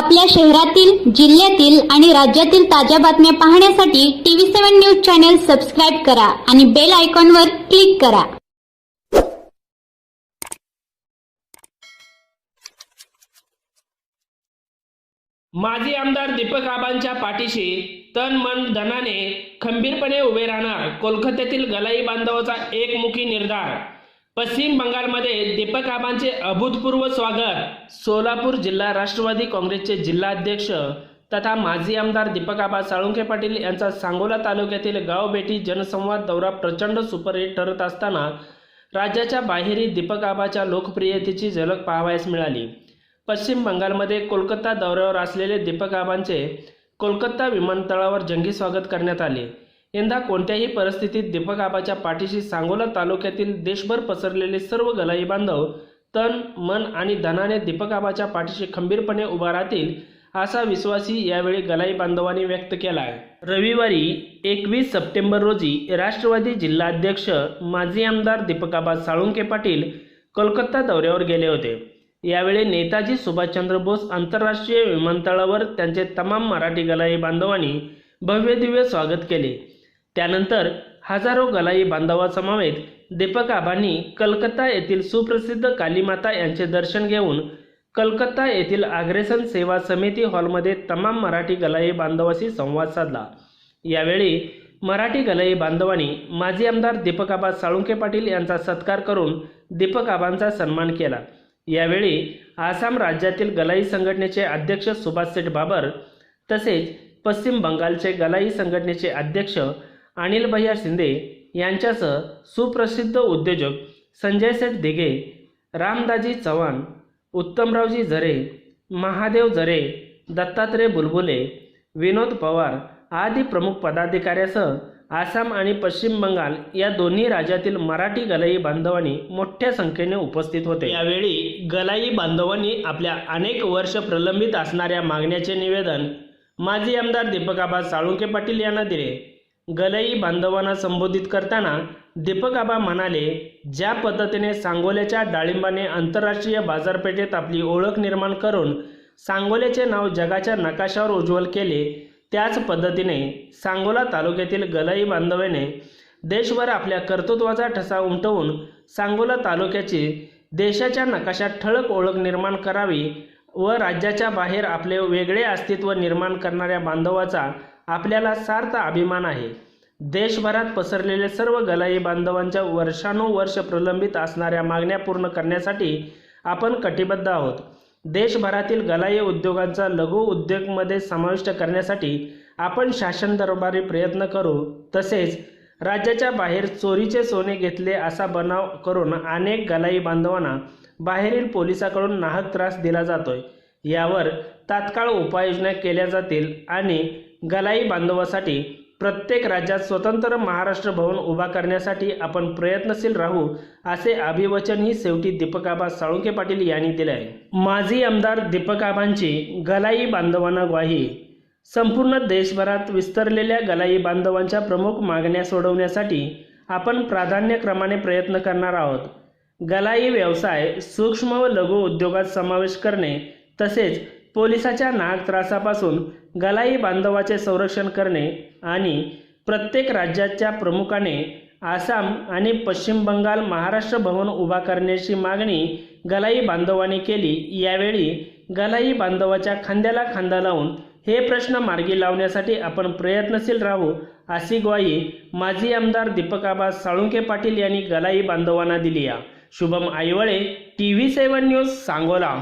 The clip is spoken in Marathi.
आपल्या शहरातील जिल्ह्यातील आणि राज्यातील ताज्या बातम्या पाहण्यासाठी TV seven news channel subscribe करा आणि बेल आयकॉनवर क्लिक करा. माजी आमदार दीपक आबांच्या पाठीशी तन मन धनाने खंबीरपणे उभे राहणार कोलकात्यातील गलाई बांधवाचा एकमुखी निर्धार पश्चिम बंगालमध्ये दीपक आबांचे अभूतपूर्व स्वागत. सोलापूर जिल्हा राष्ट्रवादी काँग्रेसचे जिल्हाध्यक्ष तथा माजी आमदार दीपक आबा साळुंखे पाटील यांचा सांगोला तालुक्यातील गावबेटी जनसंवाद दौरा प्रचंड सुपरहिट ठरत असताना राज्याच्या बाहेरी दीपक आबाच्या लोकप्रियतेची झलक पाहावयास मिळाली. पश्चिम बंगालमध्ये कोलकाता दौऱ्यावर असलेले दीपक आबांचे कोलकाता विमानतळावर जंगी स्वागत करण्यात आले. यंदा कोणत्याही परिस्थितीत दीपक आबाच्या पाठीशी सांगोला तालुक्यातील देशभर पसरलेले सर्व गलाई बांधव तन मन आणि धनाने दीपक आबाच्या पाठीशी खंबीरपणे उभा राहतील असा विश्वासही यावेळी गलाई बांधवांनी व्यक्त केला आहे रविवारी एकवीस सप्टेंबर रोजी राष्ट्रवादी जिल्हाध्यक्ष माजी आमदार दीपकाबा साळुंके पाटील कोलकाता दौऱ्यावर गेले होते. यावेळी नेताजी सुभाषचंद्र बोस आंतरराष्ट्रीय विमानतळावर त्यांचे तमाम मराठी गलाई बांधवांनी भव्यदिव्य स्वागत केले. त्यानंतर हजारो गलाई बांधवासमवेत दीपक आबांनी कलकत्ता येथील सुप्रसिद्ध कालीमाता यांचे दर्शन घेऊन कलकत्ता येथील आग्रेसन सेवा समिती हॉलमध्ये तमाम मराठी गलाई बांधवाशी संवाद साधला. यावेळी मराठी गलाई बांधवांनी माजी आमदार दीपक आबा साळुंके पाटील यांचा सत्कार करून दीपक आबांचा सन्मान केला. यावेळी आसाम राज्यातील गलाई संघटनेचे अध्यक्ष सुभाष सेठ बाबर तसेच पश्चिम बंगालचे गलाई संघटनेचे अध्यक्ष अनिल भैया शिंदे यांच्यासह सुप्रसिद्ध उद्योजक संजय सेठ दिघे रामदाजी चव्हाण उत्तमरावजी झरे महादेव झरे दत्तात्रय बुलबुले विनोद पवार आदी प्रमुख पदाधिकाऱ्यासह आसाम आणि पश्चिम बंगाल या दोन्ही राज्यातील मराठी गलाई बांधवांनी मोठ्या संख्येने उपस्थित होते. यावेळी गलाई बांधवांनी आपल्या अनेक वर्ष प्रलंबित असणाऱ्या मागण्याचे निवेदन माजी आमदार दीपक आबा साळुंके पाटील यांना दिले. गलई बांधवांना संबोधित करताना दीपक आबा म्हणाले ज्या पद्धतीने सांगोल्याच्या डाळिंबाने आंतरराष्ट्रीय बाजारपेठेत आपली ओळख निर्माण करून सांगोल्याचे नाव जगाच्या नकाशावर उज्ज्वल केले त्याच पद्धतीने सांगोला तालुक्यातील गलई बांधवाने देशभर आपल्या कर्तृत्वाचा ठसा उमटवून सांगोला तालुक्याची देशाच्या नकाशात ठळक ओळख निर्माण करावी व राज्याच्या बाहेर आपले वेगळे अस्तित्व निर्माण करणाऱ्या बांधवाचा आपल्याला सार्थ अभिमान आहे. देशभरात पसरलेले सर्व गलाई बांधवांच्या वर्षानुवर्ष प्रलंबित असणाऱ्या मागण्या पूर्ण करण्यासाठी आपण कटिबद्ध आहोत. देशभरातील गलाई उद्योगांचा लघु उद्योगमध्ये समाविष्ट करण्यासाठी आपण शासन दरबारी प्रयत्न करू. तसेच राज्याच्या बाहेर चोरीचे सोने घेतले असा बनाव करून अनेक गलाई बांधवांना बाहेरील पोलिसाकडून नाहक त्रास दिला जातोय. यावर तात्काळ उपाययोजना केल्या जातील आणि गलाई बांधवासाठी प्रत्येक राज्यात स्वतंत्र महाराष्ट्र भवन उभा करण्यासाठी आपण प्रयत्नशील राहू असे अभिवचनही शेवटी दीपकाबा साळुंके पाटील यांनी दिले आहे. माजी आमदार दीपकाबांची गलाई बांधवांना ग्वाही. संपूर्ण देशभरात विस्तरलेल्या गलाई बांधवांच्या प्रमुख मागण्या सोडवण्यासाठी आपण प्राधान्यक्रमाने प्रयत्न करणार आहोत. गलाई व्यवसाय सूक्ष्म व लघु उद्योगात समावेश करणे तसेच पोलिसाच्या नाग त्रासापासून गलाई बांधवाचे संरक्षण करणे आणि प्रत्येक राज्याच्या प्रमुखाने आसाम आणि पश्चिम बंगाल महाराष्ट्र भवन उभा करण्याची मागणी गलाई बांधवांनी केली. यावेळी गलाई बांधवाच्या खांद्याला खांदा लावून हे प्रश्न मार्गी लावण्यासाठी आपण प्रयत्नशील राहू अशी ग्वाही माजी आमदार दीपक आबा साळुंके पाटील यांनी गलाई बांधवांना दिली या Shubham Aiwale T V seven news Sangola.